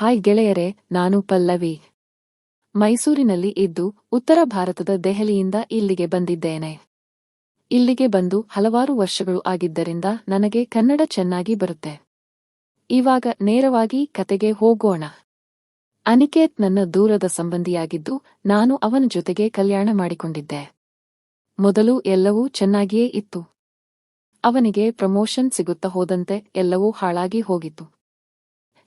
Hi ಗೆಳೆಯರೆ, ನಾನು ಪಲ್ಲವಿ. ಮೈಸೂರಿನಲ್ಲಿ ಇದ್ದು ಉತ್ತರ ಭಾರತದ ದೆಹಲಿಯಿಂದ ಇಲ್ಲಿಗೆ ಬಂದಿದ್ದೇನೆ. ಇಲ್ಲಿಗೆ ಬಂದು ಹಲವಾರು ವರ್ಷಗಳು ಆಗಿದ್ದರಿಂದ ನನಗೆ ಕನ್ನಡ ಚೆನ್ನಾಗಿ ಬರುತ್ತೆ. ಇವಾಗ ನೇರವಾಗಿ ಕತೆಗೆ ಹೋಗೋಣ. ಅನಿಕೇತ್ ನನ್ನ ದೂರದ ಸಂಬಂಧಿಯಾಗಿದ್ದು ನಾನು ಅವನ ಜೊತೆಗೆ ಕಲ್ಯಾಣ ಮಾಡಿಕೊಂಡಿದ್ದೆ. ಮೊದಲು ಎಲ್ಲವೂ ಚೆನ್ನಾಗಿಯೇ ಇತ್ತು. ಅವನಿಗೆ ಪ್ರಮೋಷನ್ ಸಿಗುತ್ತಾ ಹೋದಂತೆ ಎಲ್ಲವೂ ಹಾಳಾಗಿ ಹೋಗಿತ್ತು.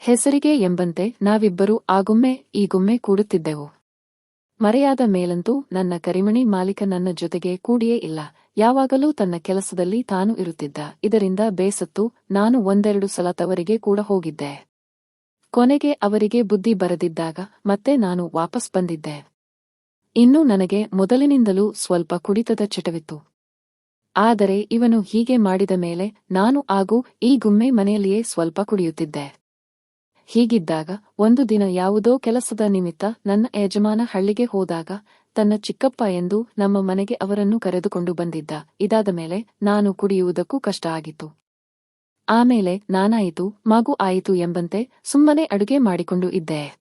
ಹೆಸರಿಗೆ ಎಂಬಂತೆ ನಾವಿಬ್ಬರೂ ಆಗೊಮ್ಮೆ ಈಗೊಮ್ಮೆ ಕೂಡುತ್ತಿದ್ದೆವು. ಮರೆಯಾದ ಮೇಲಂತೂ ನನ್ನ ಕರಿಮಣಿ ಮಾಲೀಕ ನನ್ನ ಜೊತೆಗೆ ಕೂಡಿಯೇ ಇಲ್ಲ. ಯಾವಾಗಲೂ ತನ್ನ ಕೆಲಸದಲ್ಲಿ ತಾನು ಇರುತ್ತಿದ್ದ. ಇದರಿಂದ ಬೇಸತ್ತು ನಾನು ಒಂದೆರಡು ಸಲ ತವರಿಗೆ ಕೂಡ ಹೋಗಿದ್ದೆ. ಕೊನೆಗೆ ಅವರಿಗೆ ಬುದ್ಧಿ ಬರದಿದ್ದಾಗ ಮತ್ತೆ ನಾನು ವಾಪಸ್ ಬಂದಿದ್ದೆ. ಇನ್ನು ನನಗೆ ಮೊದಲಿನಿಂದಲೂ ಸ್ವಲ್ಪ ಕುಡಿತದ ಚಟವಿತ್ತು. ಆದರೆ ಇವನು ಹೀಗೆ ಮಾಡಿದ ಮೇಲೆ ನಾನು ಆಗೂ ಈ ಗುಮ್ಮೆ ಮನೆಯಲ್ಲಿಯೇ ಸ್ವಲ್ಪ ಕುಡಿಯುತ್ತಿದ್ದೆ. ಹೀಗಿದ್ದಾಗ ಒಂದು ದಿನ ಯಾವುದೋ ಕೆಲಸದ ನಿಮಿತ್ತ ನನ್ನ ಯಜಮಾನ ಹಳ್ಳಿಗೆ ಹೋದಾಗ ತನ್ನ ಚಿಕ್ಕಪ್ಪ ಎಂದು ನಮ್ಮ ಮನೆಗೆ ಅವರನ್ನು ಕರೆದುಕೊಂಡು ಬಂದಿದ್ದ. ಇದಾದ ಮೇಲೆ ನಾನು ಕುಡಿಯುವುದಕ್ಕೂ ಕಷ್ಟ ಆಗಿತ್ತು. ಆಮೇಲೆ ನಾನಾಯಿತು, ಮಗು ಆಯಿತು ಎಂಬಂತೆ ಸುಮ್ಮನೆ ಅಡುಗೆ ಮಾಡಿಕೊಂಡು ಇದ್ದೆ.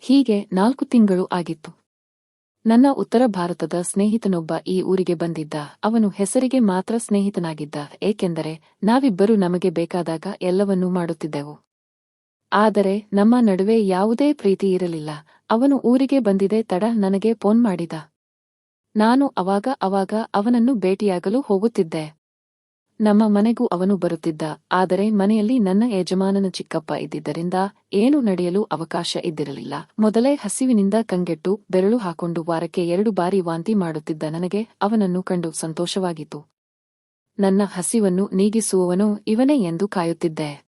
ಹೀಗೆ ನಾಲ್ಕು ತಿಂಗಳು ಆಗಿತ್ತು. ನನ್ನ ಉತ್ತರ ಭಾರತದ ಸ್ನೇಹಿತನೊಬ್ಬ ಈ ಊರಿಗೆ ಬಂದಿದ್ದ. ಅವನು ಹೆಸರಿಗೆ ಮಾತ್ರ ಸ್ನೇಹಿತನಾಗಿದ್ದ, ಏಕೆಂದರೆ ನಾವಿಬ್ಬರು ನಮಗೆ ಬೇಕಾದಾಗ ಎಲ್ಲವನ್ನೂ ಮಾಡುತ್ತಿದ್ದೆವು. ಆದರೆ ನಮ್ಮ ನಡುವೆ ಯಾವುದೇ ಪ್ರೀತಿ ಇರಲಿಲ್ಲ. ಅವನು ಊರಿಗೆ ಬಂದಿದೆ, ತಡ ನನಗೆ ಫೋನ್ ಮಾಡಿದ. ನಾನು ಅವಾಗ ಅವಾಗ ಅವನನ್ನು ಭೇಟಿಯಾಗಲು ಹೋಗುತ್ತಿದ್ದೆ. ನಮ್ಮ ಮನೆಗೂ ಅವನು ಬರುತ್ತಿದ್ದ, ಆದರೆ ಮನೆಯಲ್ಲಿ ನನ್ನ ಯಜಮಾನನ ಚಿಕ್ಕಪ್ಪ ಇದ್ದಿದ್ದರಿಂದ ಏನು ನಡೆಯಲು ಅವಕಾಶ ಇದ್ದಿರಲಿಲ್ಲ. ಮೊದಲೇ ಹಸಿವಿನಿಂದ ಕಂಗೆಟ್ಟು, ಬೆರಳು ಹಾಕೊಂಡು ವಾರಕ್ಕೆ ಎರಡು ಬಾರಿ ವಾಂತಿ ಮಾಡುತ್ತಿದ್ದ ನನಗೆ ಅವನನ್ನು ಕಂಡು ಸಂತೋಷವಾಗಿತ್ತು. ನನ್ನ ಹಸಿವನ್ನು ನೀಗಿಸುವವನು ಇವನೇ ಎಂದು ಕಾಯುತ್ತಿದ್ದೆ.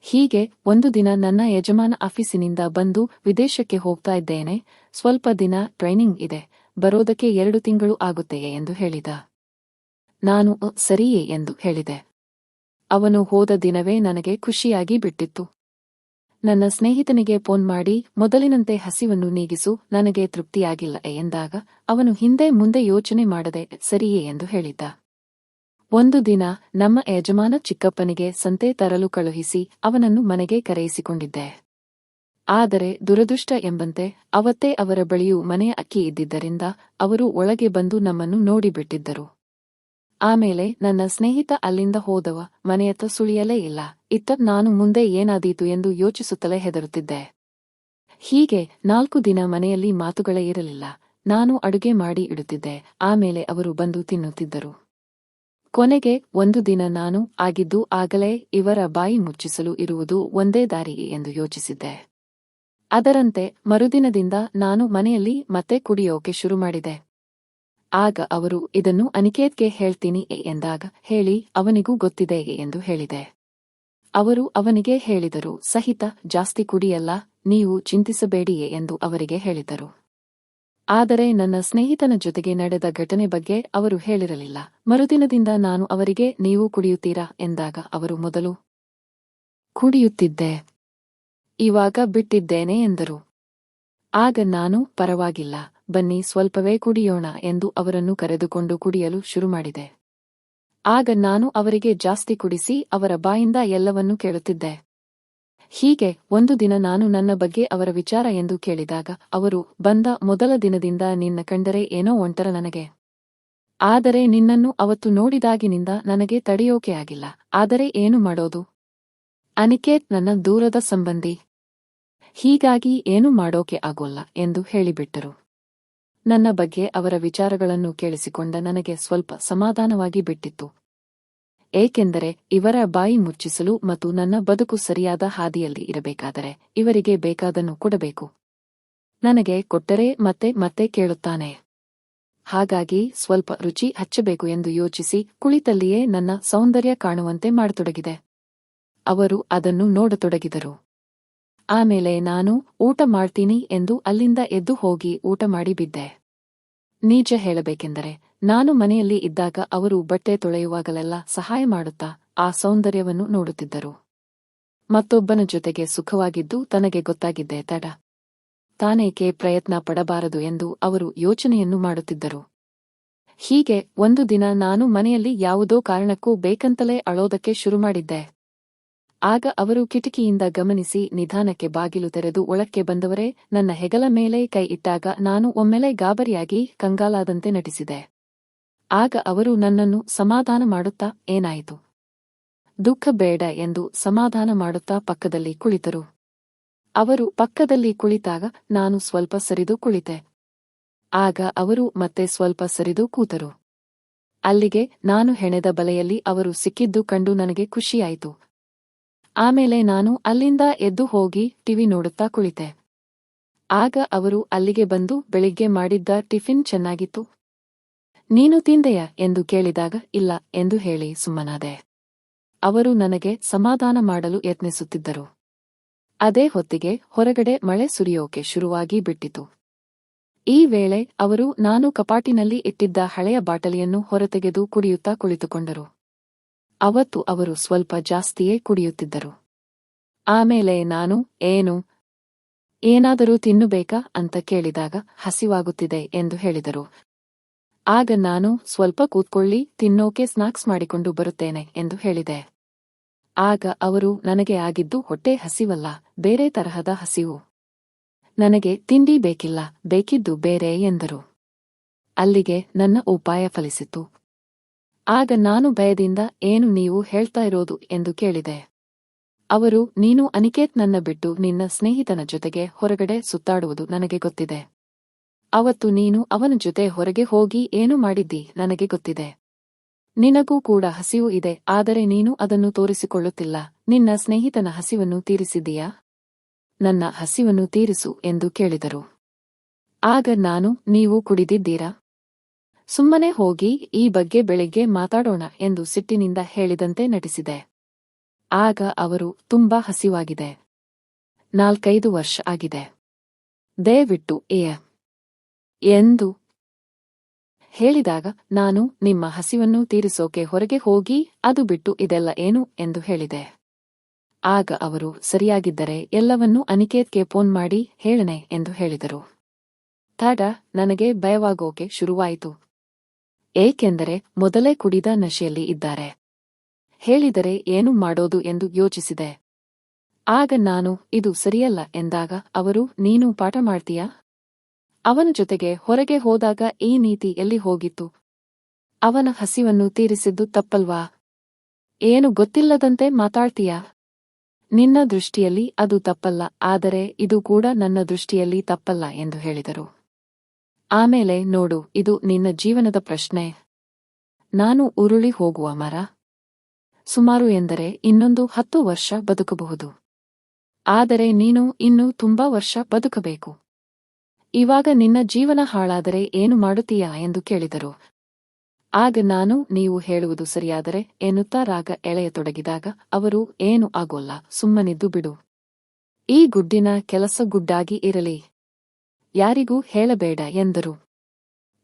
ಹೀಗೆ ಒಂದು ದಿನ ನನ್ನ ಯಜಮಾನ ಆಫೀಸಿನಿಂದ ಬಂದು ವಿದೇಶಕ್ಕೆ ಹೋಗ್ತಾ ಇದ್ದೇನೆ. ಸ್ವಲ್ಪ ದಿನ ಟ್ರೈನಿಂಗ್ ಇದೆ. ಬರೋದಕ್ಕೆ ಎರಡು ತಿಂಗಳು ಆಗುತ್ತೆಯೇ ಎಂದು ಹೇಳಿದ. ನಾನು "ಅ, ಸರಿಯೇ ಎಂದು ಹೇಳಿದೆ. ಅವನು ಹೋದ ದಿನವೇ ನನಗೆ ಖುಷಿಯಾಗಿ ಬಿಟ್ಟಿತ್ತು. ನನ್ನ ಸ್ನೇಹಿತನಿಗೆ ಫೋನ್ ಮಾಡಿ ಮೊದಲಿನಂತೆ ಹಸಿವನ್ನು ನೀಗಿಸು ನನಗೆ ತೃಪ್ತಿಯಾಗಿಲ್ಲ ಎಂದಾಗ ಅವನು ಹಿಂದೆ ಮುಂದೆ ಯೋಚನೆ ಮಾಡದೆ ಸರಿಯೇ ಎಂದು ಹೇಳಿದ್ದ. ಒಂದು ದಿನ ನಮ್ಮ ಯಜಮಾನ ಚಿಕ್ಕಪ್ಪನಿಗೆ ಸಂತೆ ತರಲು ಕಳುಹಿಸಿ ಅವನನ್ನು ಮನೆಗೆ ಕರೆಯಿಸಿಕೊಂಡಿದ್ದೆ. ಆದರೆ ದುರದೃಷ್ಟ ಎಂಬಂತೆ ಅವತ್ತೇ ಅವರ ಬಳಿಯೂ ಮನೆಯ ಅಕ್ಕಿ ಇದ್ದಿದ್ದರಿಂದ ಅವರು ಒಳಗೆ ಬಂದು ನಮ್ಮನ್ನು ನೋಡಿಬಿಟ್ಟಿದ್ದರು. ಆಮೇಲೆ ನನ್ನ ಸ್ನೇಹಿತ ಅಲ್ಲಿಂದ ಹೋದವ ಮನೆಯತ್ತ ಸುಳಿಯಲೇ ಇಲ್ಲ, ಇತ್ತ ನಾನು ಮುಂದೆ ಏನಾದೀತು ಎಂದು ಯೋಚಿಸುತ್ತಲೇ ಹೆದರುತ್ತಿದ್ದೆ. ಹೀಗೆ ನಾಲ್ಕು ದಿನ ಮನೆಯಲ್ಲಿ ಮಾತುಗಳೇ ಇರಲಿಲ್ಲ, ನಾನು ಅಡುಗೆ ಮಾಡಿ ಇಡುತ್ತಿದ್ದೆ, ಆಮೇಲೆ ಅವರು ಬಂದು ತಿನ್ನುತ್ತಿದ್ದರು. ಕೊನೆಗೆ ಒಂದು ದಿನ ನಾನು ಆಗಿದ್ದು ಆಗಲೇ ಇವರ ಬಾಯಿ ಮುಚ್ಚಿಸಲು ಇರುವುದು ಒಂದೇ ದಾರಿ ಎಂದು ಯೋಚಿಸಿದ್ದೆ. ಅದರಂತೆ ಮರುದಿನದಿಂದ ನಾನು ಮನೆಯಲ್ಲಿ ಮತ್ತೆ ಕುಡಿಯೋಕೆ ಶುರು ಮಾಡಿದೆ. ಆಗ ಅವರು, ಇದನ್ನು ಅನಿಕೇತ್ಗೆ ಹೇಳ್ತೀನಿ ಎಂದಾಗ ಹೇಳಿ, ಅವನಿಗೂ ಗೊತ್ತಿದೆ ಎಂದು ಹೇಳಿದೆ. ಅವರು ಅವನಿಗೆ ಹೇಳಿದರು, ಸಹಿತ ಜಾಸ್ತಿ ಕುಡಿಯಲ್ಲ, ನೀವು ಚಿಂತಿಸಬೇಡಿಯೇ ಎಂದು ಅವರಿಗೆ ಹೇಳಿದರು. ಆದರೆ ನನ್ನ ಸ್ನೇಹಿತನ ಜೊತೆಗೆ ನಡೆದ ಘಟನೆ ಬಗ್ಗೆ ಅವರು ಹೇಳಿರಲಿಲ್ಲ. ಮರುದಿನದಿಂದ ನಾನು ಅವರಿಗೆ, ನೀವು ಕುಡಿಯುತ್ತೀರಾ? ಎಂದಾಗ ಅವರು ಮೊದಲು, ಕುಡಿಯುತ್ತಿದ್ದೆ. ಇವಾಗ ಬಿಟ್ಟಿದ್ದೇನೆ ಎಂದರು. ಆಗ ನಾನು, ಪರವಾಗಿಲ್ಲ. ಬನ್ನಿ, ಸ್ವಲ್ಪವೇ ಕುಡಿಯೋಣ ಎಂದು ಅವರನ್ನು ಕರೆದುಕೊಂಡು ಕುಡಿಯಲು ಶುರು ಮಾಡಿದೆ ಆಗ ನಾನು ಅವರಿಗೆ ಜಾಸ್ತಿ ಕುಡಿಸಿ ಅವರ ಬಾಯಿಂದ ಎಲ್ಲವನ್ನೂ ಕೇಳುತ್ತಿದ್ದೆ. ಹೀಗೆ ಒಂದು ದಿನ ನಾನು ನನ್ನ ಬಗ್ಗೆ ಅವರ ವಿಚಾರ ಎಂದು ಕೇಳಿದಾಗ ಅವರು, ಬಂದ ಮೊದಲ ದಿನದಿಂದ ನಿನ್ನ ಕಂಡರೆ ಏನೋ ಒಂಟರ ನನಗೆ. ಆದರೆ ನಿನ್ನನ್ನು ಅವತ್ತು ನೋಡಿದಾಗಿನಿಂದ ನನಗೆ ತಡೆಯೋಕೆ ಆಗಿಲ್ಲ. ಆದರೆ ಏನು ಮಾಡೋದು? ಅನಿಕೇತ್ ನನ್ನ ದೂರದ ಸಂಬಂಧಿ. ಹೀಗಾಗಿ ಏನು ಮಾಡೋಕೆ ಆಗೋಲ್ಲ ಎಂದು ಹೇಳಿಬಿಟ್ಟರು. ನನ್ನ ಬಗ್ಗೆ ಅವರ ವಿಚಾರಗಳನ್ನು ಕೇಳಿಸಿಕೊಂಡ ನನಗೆ ಸ್ವಲ್ಪ ಸಮಾಧಾನವಾಗಿ ಬಿಟ್ಟಿತ್ತು. ಏಕೆಂದರೆ ಇವರ ಬಾಯಿ ಮುಚ್ಚಿಸಲು ಮತ್ತು ನನ್ನ ಬದುಕು ಸರಿಯಾದ ಹಾದಿಯಲ್ಲಿ ಇರಬೇಕಾದರೆ ಇವರಿಗೆ ಬೇಕಾದನ್ನು ಕೊಡಬೇಕು. ನನಗೆ ಕೊಟ್ಟರೆ ಮತ್ತೆ ಮತ್ತೆ ಕೇಳುತ್ತಾನೆ. ಹಾಗಾಗಿ ಸ್ವಲ್ಪ ರುಚಿ ಹಚ್ಚಬೇಕು ಎಂದು ಯೋಚಿಸಿ ಕುಳಿತಲ್ಲಿಯೇ ನನ್ನ ಸೌಂದರ್ಯ ಕಾಣುವಂತೆ ಮಾಡತೊಡಗಿದೆ. ಅವರು ಅದನ್ನು ನೋಡತೊಡಗಿದರು. ಆಮೇಲೆ ನಾನು ಊಟ ಮಾಡ್ತೀನಿ ಎಂದು ಅಲ್ಲಿಂದ ಎದ್ದು ಹೋಗಿ ಊಟ ಮಾಡಿ ಬಿದ್ದೆ. ನಿಜ ಹೇಳಬೇಕೆಂದರೆ ನಾನು ಮನೆಯಲ್ಲಿ ಇದ್ದಾಗ ಅವರು ಬಟ್ಟೆ ತೊಳೆಯುವಾಗಲೆಲ್ಲ ಸಹಾಯ ಮಾಡುತ್ತಾ ಆ ಸೌಂದರ್ಯವನ್ನು ನೋಡುತ್ತಿದ್ದರು. ಮತ್ತೊಬ್ಬನ ಜೊತೆಗೆ ಸುಖವಾಗಿದ್ದು ತನಗೆ ಗೊತ್ತಾಗಿದ್ದೆ ತಡ. ತಾನೇಕೆ ಪ್ರಯತ್ನ ಪಡಬಾರದು ಎಂದು ಅವರು ಯೋಚನೆಯನ್ನು ಮಾಡುತ್ತಿದ್ದರು. ಹೀಗೆ ಒಂದು ದಿನ ನಾನು ಮನೆಯಲ್ಲಿ ಯಾವುದೋ ಕಾರಣಕ್ಕೂ ಬೇಕಂತಲೇ ಅಳೋದಕ್ಕೆ ಶುರು ಮಾಡಿದ್ದೆ ಆಗ ಅವರು ಕಿಟಕಿಯಿಂದ ಗಮನಿಸಿ ನಿಧಾನಕ್ಕೆ ಬಾಗಿಲು ತೆರೆದು ಒಳಕ್ಕೆ ಬಂದವರೇ, ನನ್ನ ಹೆಗಲ ಮೇಲೆ ಕೈ ಇಟ್ಟಾಗ ನಾನು ಒಮ್ಮೆಲೆ ಗಾಬರಿಯಾಗಿ ಕಂಗಾಲಾದಂತೆ ನಟಿಸಿದೆ. ಆಗ ಅವರು ನನ್ನನ್ನು ಸಮಾಧಾನ ಮಾಡುತ್ತಾ ಏನಾಯಿತು? ದುಃಖ ಬೇಡ ಎಂದು ಸಮಾಧಾನ ಮಾಡುತ್ತಾ ಪಕ್ಕದಲ್ಲಿ ಕುಳಿತರು. ಅವರು ಪಕ್ಕದಲ್ಲಿ ಕುಳಿತಾಗ ನಾನು ಸ್ವಲ್ಪ ಸರಿದು ಕುಳಿತೆ. ಆಗ ಅವರು ಮತ್ತೆ ಸ್ವಲ್ಪ ಸರಿದು ಕೂತರು. ಅಲ್ಲಿಗೆ ನಾನು ಹೆಣೆದ ಬಲೆಯಲ್ಲಿ ಅವರು ಸಿಕ್ಕಿದ್ದು ಕಂಡು ನನಗೆ ಖುಷಿಯಾಯಿತು. ಆಮೇಲೆ ನಾನು ಅಲ್ಲಿಂದ ಎದ್ದು ಹೋಗಿ ಟಿವಿ ನೋಡುತ್ತಾ ಕುಳಿತೆ. ಆಗ ಅವರು ಅಲ್ಲಿಗೆ ಬಂದು ಬೆಳಿಗ್ಗೆ ಮಾಡಿದ್ದ ಟಿಫಿನ್ ಚೆನ್ನಾಗಿತ್ತು. ನೀನು ತಿಂದೆಯ ಎಂದು ಕೇಳಿದಾಗ, ಇಲ್ಲ ಎಂದು ಹೇಳಿ, ಸುಮ್ಮನಾದೆ. ಅವರು ನನಗೆ ಸಮಾಧಾನ ಮಾಡಲು ಯತ್ನಿಸುತ್ತಿದ್ದರು. ಅದೇ ಹೊತ್ತಿಗೆ ಹೊರಗಡೆ ಮಳೆ ಸುರಿಯೋಕೆ ಶುರುವಾಗಿ ಬಿಟ್ಟಿತು. ಈ ವೇಳೆ ಅವರು ನಾನು ಕಪಾಟಿನಲ್ಲಿ ಇಟ್ಟಿದ್ದ ಹಳೆಯ ಬಾಟಲಿಯನ್ನು ಹೊರತೆಗೆದು ಕುಡಿಯುತ್ತಾ ಕುಳಿತುಕೊಂಡರು. ಅವತ್ತು ಅವರು ಸ್ವಲ್ಪ ಜಾಸ್ತಿಯೇ ಕುಡಿಯುತ್ತಿದ್ದರು. ಆಮೇಲೆ ನಾನು, ಏನು? ಏನಾದರೂ ತಿನ್ನುಬೇಕಾ ಅಂತ ಕೇಳಿದಾಗ ಹಸಿವಾಗುತ್ತಿದೆ ಎಂದು ಹೇಳಿದರು. ಆಗ ನಾನು, ಸ್ವಲ್ಪ ಕೂತ್ಕೊಳ್ಳಿ, ತಿನ್ನೋಕೆ ಸ್ನಾಕ್ಸ್ ಮಾಡಿಕೊಂಡು ಬರುತ್ತೇನೆ ಎಂದು ಹೇಳಿದೆ. ಆಗ ಅವರು, ನನಗೆ ಆಗಿದ್ದು ಹೊಟ್ಟೆ ಹಸಿವಲ್ಲ, ಬೇರೆ ತರಹದ ಹಸಿವು. ನನಗೆ ತಿಂಡಿ ಬೇಕಿಲ್ಲ, ಬೇಕಿದ್ದು ಬೇರೆ ಎಂದರು. ಅಲ್ಲಿಗೆ ನನ್ನ ಉಪಾಯ ಫಲಿಸಿತು. ಆಗ ನಾನು ಭಯದಿಂದ ಏನು ನೀವು ಹೇಳ್ತಾ ಇರೋದು ಎಂದು ಕೇಳಿದೆ. ಅವರು, ನೀನು ಅನಿಕೇತ್ ನನ್ನ ಬಿಟ್ಟು ನಿನ್ನ ಸ್ನೇಹಿತನ ಜೊತೆಗೆ ಹೊರಗಡೆ ಸುತ್ತಾಡುವುದು ನನಗೆ ಗೊತ್ತಿದೆ. ಅವತ್ತು ನೀನು ಅವನ ಜೊತೆ ಹೊರಗೆ ಹೋಗಿ ಏನು ಮಾಡಿದ್ದಿ ನನಗೆ ಗೊತ್ತಿದೆ. ನಿನಗೂ ಕೂಡ ಹಸಿವು ಇದೆ, ಆದರೆ ನೀನು ಅದನ್ನು ತೋರಿಸಿಕೊಳ್ಳುತ್ತಿಲ್ಲ. ನಿನ್ನ ಸ್ನೇಹಿತನ ಹಸಿವನ್ನು ತೀರಿಸಿದೀಯಾ ನನ್ನ ಹಸಿವನ್ನು ತೀರಿಸು ಎಂದು ಕೇಳಿದರು. ಆಗ ನಾನು, ನೀವು ಕುಡಿದಿದ್ದೀರಾ? ಸುಮ್ಮನೆ ಹೋಗಿ ಈ ಬಗ್ಗೆ ಬೆಳಿಗ್ಗೆ ಮಾತಾಡೋಣ ಎಂದು ಸಿಟ್ಟಿನಿಂದ ಹೇಳಿದಂತೆ ನಟಿಸಿದೆ. ಆಗ ಅವರು ತುಂಬಾ ಹಸಿವಾಗಿದೆ. ನಾಲ್ಕೈದು ವರ್ಷ ಆಗಿದೆ. ದಯವಿಟ್ಟು ಏಯ ಎಂದು ಹೇಳಿದಾಗ ನಾನು ನಿಮ್ಮ ಹಸಿವನ್ನು ತೀರಿಸೋಕೆ ಹೊರಗೆ ಹೋಗಿ ಅದು ಬಿಟ್ಟು ಇದೆಲ್ಲ ಏನು ಎಂದು ಹೇಳಿದೆ. ಆಗ ಅವರು ಸರಿಯಾಗಿದ್ದರೆ ಎಲ್ಲವನ್ನೂ ಅನಿಕೇತ್ಗೆ ಫೋನ್ ಮಾಡಿ ಹೇಳನೆ ಎಂದು ಹೇಳಿದರು. ತಡ ನನಗೆ ಭಯವಾಗೋಕೆ ಶುರುವಾಯಿತು. ಏಕೆಂದರೆ ಮೊದಲೇ ಕುಡಿದ ನಶೆಯಲ್ಲಿ ಇದ್ದಾರೆ. ಹೇಳಿದರೆ ಏನು ಮಾಡೋದು ಎಂದು ಯೋಚಿಸಿದೆ. ಆಗ ನಾನು, ಇದು ಸರಿಯಲ್ಲ ಎಂದಾಗ ಅವರು, ನೀನು ಪಾಠ ಮಾಡ್ತೀಯಾ? ಅವನ ಜೊತೆಗೆ ಹೊರಗೆ ಹೋದಾಗ ಈ ನೀತಿ ಎಲ್ಲಿ ಹೋಗಿತ್ತು? ಅವನ ಹಸಿವನ್ನು ತೀರಿಸಿದ್ದು ತಪ್ಪಲ್ವಾ? ಏನು ಗೊತ್ತಿಲ್ಲದಂತೆ ಮಾತಾಡ್ತೀಯಾ? ನಿನ್ನ ದೃಷ್ಟಿಯಲ್ಲಿ ಅದು ತಪ್ಪಲ್ಲ, ಆದರೆ ಇದು ಕೂಡ ನನ್ನ ದೃಷ್ಟಿಯಲ್ಲಿ ತಪ್ಪಲ್ಲ ಎಂದು ಹೇಳಿದರು. ಆಮೇಲೆ ನೋಡು, ಇದು ನಿನ್ನ ಜೀವನದ ಪ್ರಶ್ನೆ. ನಾನು ಉರುಳಿ ಹೋಗುವ ಮರ? ಸುಮಾರು ಎಂದರೆ ಇನ್ನೊಂದು ಹತ್ತು ವರ್ಷ ಬದುಕಬಹುದು. ಆದರೆ ನೀನು ಇನ್ನೂ ತುಂಬಾ ವರ್ಷ ಬದುಕಬೇಕು. ಇವಾಗ ನಿನ್ನ ಜೀವನ ಹಾಳಾದರೆ ಏನು ಮಾಡುತ್ತೀಯಾ ಎಂದು ಕೇಳಿದರು. ಆಗ ನಾನು, ನೀವು ಹೇಳುವುದು ಸರಿಯಾದರೆ, ಎನ್ನುತ್ತಾ ರಾಗ ಎಳೆಯತೊಡಗಿದಾಗ ಅವರು, ಏನು ಆಗೋಲ್ಲ, ಸುಮ್ಮನಿದ್ದು ಬಿಡು. ಈ ಗುಡ್ಡಿನ ಕೆಲಸ ಗುಡ್ಡಾಗಿ ಇರಲಿ. ಯಾರಿಗೂ ಹೇಳಬೇಡ ಎಂದರು.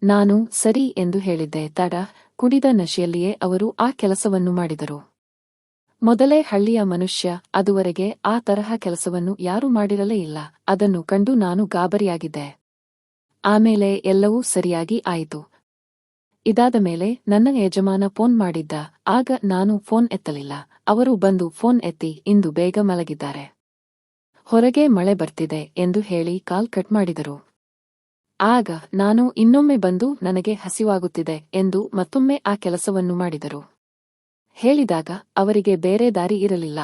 ನಾನು ಸರಿ ಎಂದು ಹೇಳಿದ್ದೆ, ತಡ, ಕುಡಿದ ನಶೆಯಲ್ಲಿಯೇ ಅವರು ಆ ಕೆಲಸವನ್ನು ಮಾಡಿದರು. ಮೊದಲೇ ಹಳ್ಳಿಯ ಮನುಷ್ಯ, ಅದುವರೆಗೆ ಆ ತರಹ ಕೆಲಸವನ್ನು ಯಾರೂ ಮಾಡಿರಲೇ ಇಲ್ಲ, ಅದನ್ನು ಕಂಡು ನಾನು ಗಾಬರಿಯಾಗಿದ್ದೆ. ಆಮೇಲೆ ಎಲ್ಲವೂ ಸರಿಯಾಗಿ ಆಯಿತು. ಇದಾದ ಮೇಲೆ ನನ್ನ ಯಜಮಾನ ಫೋನ್ ಮಾಡಿದ್ದ, ಆಗ ನಾನು ಫೋನ್ ಎತ್ತಲಿಲ್ಲ, ಅವರು ಬಂದು ಫೋನ್ ಎತ್ತಿ, ಇಂದು ಬೇಗ ಮಲಗಿದ್ದಾರೆ. ಹೊರಗೆ ಮಳೆ ಬರ್ತಿದೆ ಎಂದು ಹೇಳಿ ಕಾಲ್ ಕಟ್ ಮಾಡಿದರು. ಆಗ ನಾನು ಇನ್ನೊಮ್ಮೆ ಬಂದು ನನಗೆ ಹಸಿವಾಗುತ್ತಿದೆ ಎಂದು ಮತ್ತೊಮ್ಮೆ ಆ ಕೆಲಸವನ್ನು ಮಾಡಿದರು. ಹೇಳಿದಾಗ ಅವರಿಗೆ ಬೇರೆ ದಾರಿ ಇರಲಿಲ್ಲ.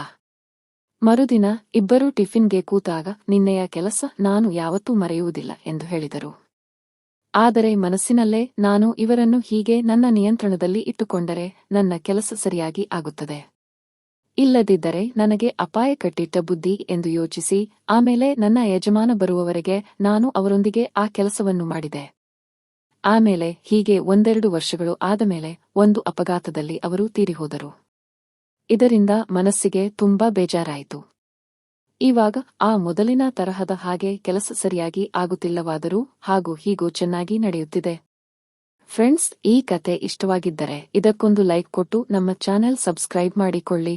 ಮರುದಿನ ಇಬ್ಬರೂ ಟಿಫಿನ್ಗೆ ಕೂತಾಗ ನಿನ್ನೆಯ ಕೆಲಸ ನಾನು ಯಾವತ್ತೂ ಮರೆಯುವುದಿಲ್ಲ ಎಂದು ಹೇಳಿದರು. ಆದರೆ ಮನಸ್ಸಿನಲ್ಲೇ ನಾನು ಇವರನ್ನು ಹೀಗೆ ನನ್ನ ನಿಯಂತ್ರಣದಲ್ಲಿ ಇಟ್ಟುಕೊಂಡರೆ ನನ್ನ ಕೆಲಸ ಸರಿಯಾಗಿ ಆಗುತ್ತದೆ. ಇಲ್ಲದಿದ್ದರೆ ನನಗೆ ಅಪಾಯ ಕಟ್ಟಿಟ್ಟ ಬುದ್ಧಿ ಎಂದು ಯೋಚಿಸಿ, ಆಮೇಲೆ ನನ್ನ ಯಜಮಾನ ಬರುವವರೆಗೆ ನಾನು ಅವರೊಂದಿಗೆ ಆ ಕೆಲಸವನ್ನು ಮಾಡಿದೆ. ಆಮೇಲೆ ಹೀಗೆ ಒಂದೆರಡು ವರ್ಷಗಳು ಆದಮೇಲೆ ಒಂದು ಅಪಘಾತದಲ್ಲಿ ಅವರು ತೀರಿಹೋದರು. ಇದರಿಂದ ಮನಸ್ಸಿಗೆ ತುಂಬಾ ಬೇಜಾರಾಯಿತು. ಇವಾಗ ಆ ಮೊದಲಿನ ತರಹದ ಹಾಗೆ ಕೆಲಸ ಸರಿಯಾಗಿ ಆಗುತ್ತಿಲ್ಲವಾದರೂ ಹಾಗೂ ಹೀಗೂ ಚೆನ್ನಾಗಿ ನಡೆಯುತ್ತಿದೆ. ಫ್ರೆಂಡ್ಸ್, ಈ ಕತೆ ಇಷ್ಟವಾಗಿದ್ದರೆ ಇದಕ್ಕೊಂದು ಲೈಕ್ ಕೊಟ್ಟು ನಮ್ಮ ಚಾನೆಲ್ ಸಬ್ಸ್ಕ್ರೈಬ್ ಮಾಡಿಕೊಳ್ಳಿ.